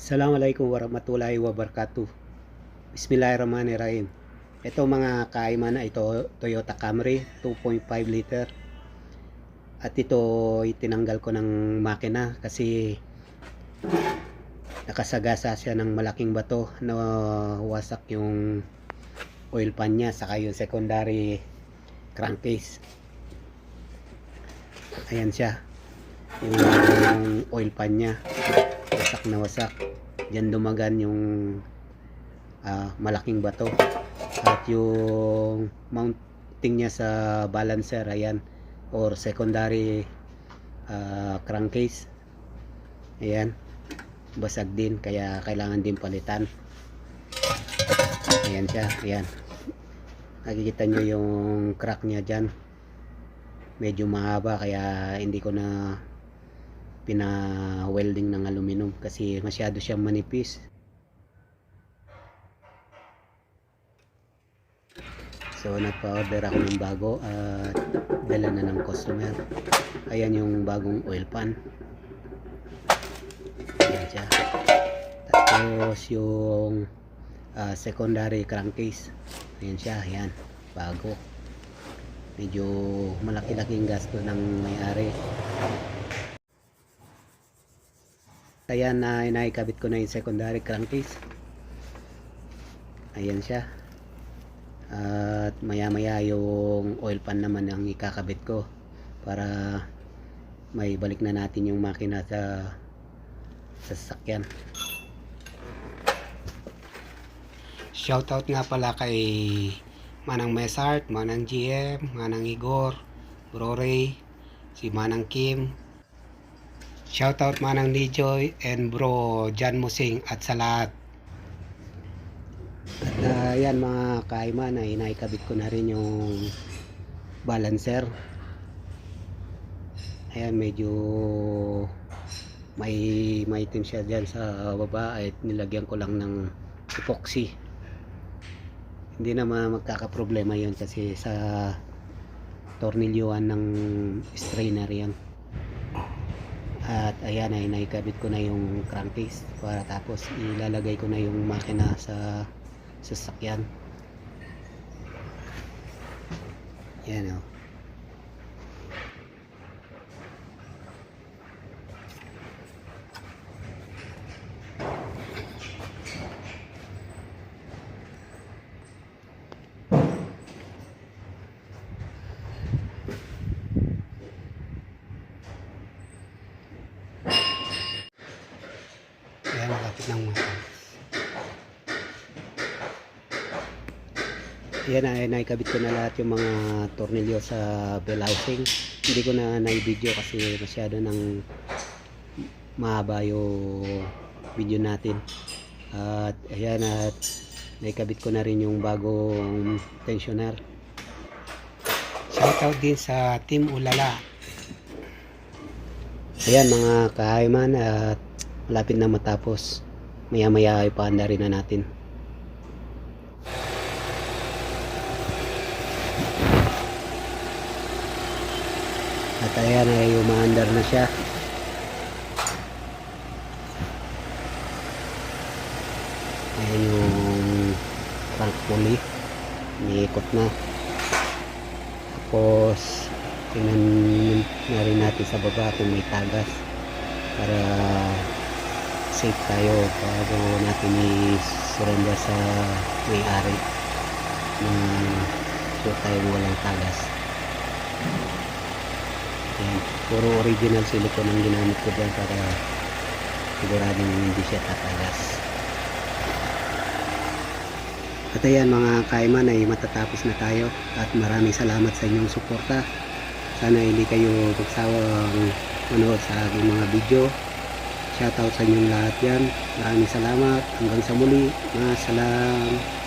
Assalamualaikum warahmatullahi wabarakatuh. Bismillahirrahmanirrahim. Ito mga kaiman na ito Toyota Camry 2.5 liter. At ito itinanggal ko ng makina kasi nakasagasa siya ng malaking bato na wasak yung oil pan niya saka yung secondary crankcase. Ayan siya. Yung oil pan niya wasak na wasak Diyan dumagan yung ah, malaking bato at yung mounting niya sa balancer ayan or secondary ah, crankcase. Ayan basag din kaya kailangan din palitan. Ayan siya ayan. Nakikita nyo yung crack niya dyan medyo mahaba kaya hindi ko na pina-welding ng aluminum kasi masyado siyang manipis. So nagpa-order ako ng bago at dala na ng customer. Ayan yung bagong oil pan. Ayan siya. Tapos yung ah, secondary crankcase. Ayan siya, ayan. Bago. Medyo malaki-laking gasto ng may-ari. Kaya na inaikabit ko na yung secondary crankcase. Ayan siya. At maya maya yung oil pan naman ang ikakabit ko para may balik na natin yung makina sa sa sasakyan. Shoutout nga pala kay Manang Mesart, Manang GM, Manang Igor, Bro Ray, si Manang Kim, Shoutout Manang Nijoy and Bro Jan Musing at sa lahat. At uh, yan mga kaiman ay naikabit ko na rin yung balancer. Ayan medyo may maitim siya dyan sa baba at nilagyan ko lang ng epoxy. Hindi naman magkakaproblema yun kasi sa tornilyuan ng strainer yan at ayan ay naikabit ko na yung crankcase para tapos ilalagay ko na yung makina sa sasakyan. Yan o Ayan, malapit ng mga Ayan na, naikabit ko na lahat yung mga tornilyo sa bell housing. Hindi ko na na-video kasi masyado nang mahaba yung video natin. At ayan at naikabit ko na rin yung bagong tensioner. Shoutout din sa Team Ulala. Ayan mga kahayman at malapit na matapos maya maya ay paanda rin na natin at ayan ay umaandar na siya. Ayan yung crank pulley. Niikot na. Tapos tingnan na rin natin sa baba kung may tagas para safe tayo bago natin i-surrender sa may-ari. Ng sure tayo walang tagas Ayan, puro original silicone ang ginamit ko dyan para siguradong hindi siya tatagas at ayan mga kaiman ay matatapos na tayo at maraming salamat sa inyong suporta sana hindi kayo magsawang manood sa aking mga video Shoutout sa inyong lahat yan. Maraming salamat. Hanggang sa muli. Masalam.